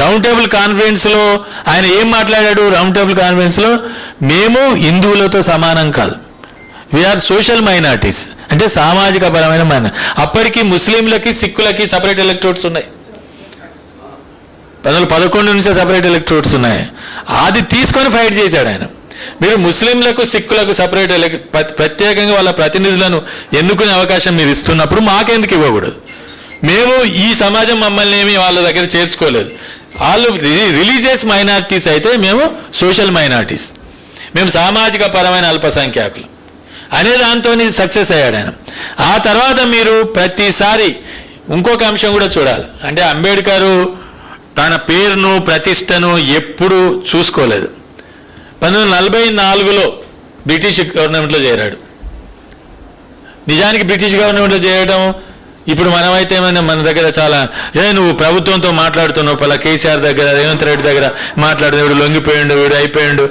Round table కాన్ఫరెన్స్లో ఆయన ఏం మాట్లాడాడు? రౌండ్ టేబుల్ కాన్ఫరెన్స్లో మేము హిందువులతో సమానం కాదు. వీఆర్ సోషల్ మైనార్టీస్ అంటే సామాజిక పరమైన మైన. అప్పటికి ముస్లింలకి సిక్కులకి సపరేట్ ఎలక్ట్రోడ్స్ ఉన్నాయి. పదలు పదకొండు నుంచే సపరేట్ ఎలక్ట్రోడ్స్ ఉన్నాయి. అది తీసుకొని ఫైట్ చేశాడు ఆయన. మీరు ముస్లింలకు సిక్కులకు సపరేట్ ఎలక్- ప్రత్యేకంగా వాళ్ళ ప్రతినిధులను ఎన్నుకునే అవకాశం మీరు ఇస్తున్నప్పుడు మాకెందుకు ఇవ్వకూడదు? మేము ఈ సమాజం మమ్మల్ని ఏమి వాళ్ళ దగ్గర చేర్చుకోలేదు. వాళ్ళు రిలీజియస్ మైనారిటీస్ అయితే మేము సోషల్ మైనారిటీస్. మేము సామాజిక పరమైన అల్పసంఖ్యాకులు. అనే దాంతో సక్సెస్ అయ్యాడు ఆయన. ఆ తర్వాత మీరు ప్రతిసారి ఇంకొక అంశం కూడా చూడాలి. అంటే అంబేద్కరు తన పేరును ప్రతిష్టను ఎప్పుడూ చూసుకోలేదు. పంతొమ్మిది వందల నలభై నాలుగులో బ్రిటిష్ గవర్నమెంట్లో చేరాడు. నిజానికి బ్రిటిష్ గవర్నమెంట్లో చేయడం ఇప్పుడు మనమైతే మన మన దగ్గర చాలా ఏ నువ్వు ప్రభుత్వంతో మాట్లాడుతున్నావు పలా కేసీఆర్ దగ్గర రేవంత్ రెడ్డి దగ్గర మాట్లాడుతున్నావు వీడు లొంగిపోయిండు వీడు అయిపోయిండు.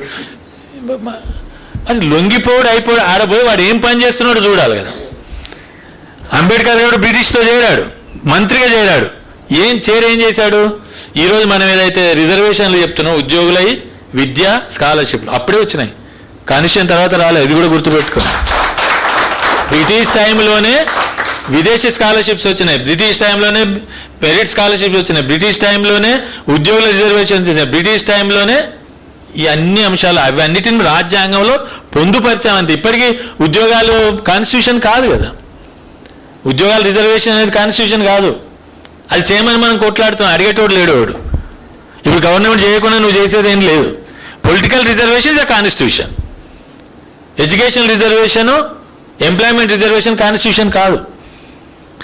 అది లొంగిపోడు అయిపోయాడు ఆడపోయి వాడు ఏం పని చేస్తున్నాడు చూడాలి కదా. అంబేద్కర్ గారు బ్రిటిష్తో చేరాడు మంత్రిగా చేరాడు. ఏం చేరేం ఏం చేశాడు? ఈరోజు మనం ఏదైతే రిజర్వేషన్లు చెప్తున్నాం ఉద్యోగులై విద్య స్కాలర్షిప్లు అప్పుడే వచ్చినాయి. కనిషన్ తర్వాత రాలేదు ఇది కూడా గుర్తుపెట్టుకో. బ్రిటిష్ టైంలోనే విదేశీ స్కాలర్షిప్స్ వచ్చినాయి. బ్రిటిష్ టైంలోనే పెరిట్ స్కాలర్షిప్స్ వచ్చినాయి. బ్రిటిష్ టైంలోనే ఉద్యోగుల రిజర్వేషన్స్ వచ్చినాయి. బ్రిటిష్ టైంలోనే ఈ అన్ని అంశాలు అవన్నిటిని రాజ్యాంగంలో పొందుపరిచామంతే. ఇప్పటికీ ఉద్యోగాలు కాన్స్టిట్యూషన్ కాదు కదా. ఉద్యోగాల రిజర్వేషన్ అనేది కాన్స్టిట్యూషన్ కాదు. అది చేయమని మనం కొట్లాడుతున్నాం. అడిగేటోడు లేడు వాడు ఇప్పుడు గవర్నమెంట్ చేయకుండా నువ్వు చేసేది ఏం లేదు. Political reservation is constitution education reservation employment reservation constitution కాదు.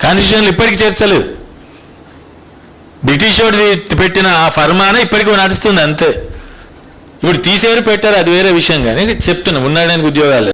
కాన్స్టిట్యూషన్లు ఇప్పటికీ చేర్చలేదు. బ్రిటిష్ వాడు పెట్టిన ఆ ఫర్మానా ఇప్పటికీ నడుస్తుంది అంతే. ఇప్పుడు తీసేరు పెట్టారు అది వేరే విషయం కానీ చెప్తున్నా ఉన్నాడానికి ఉద్యోగాలు.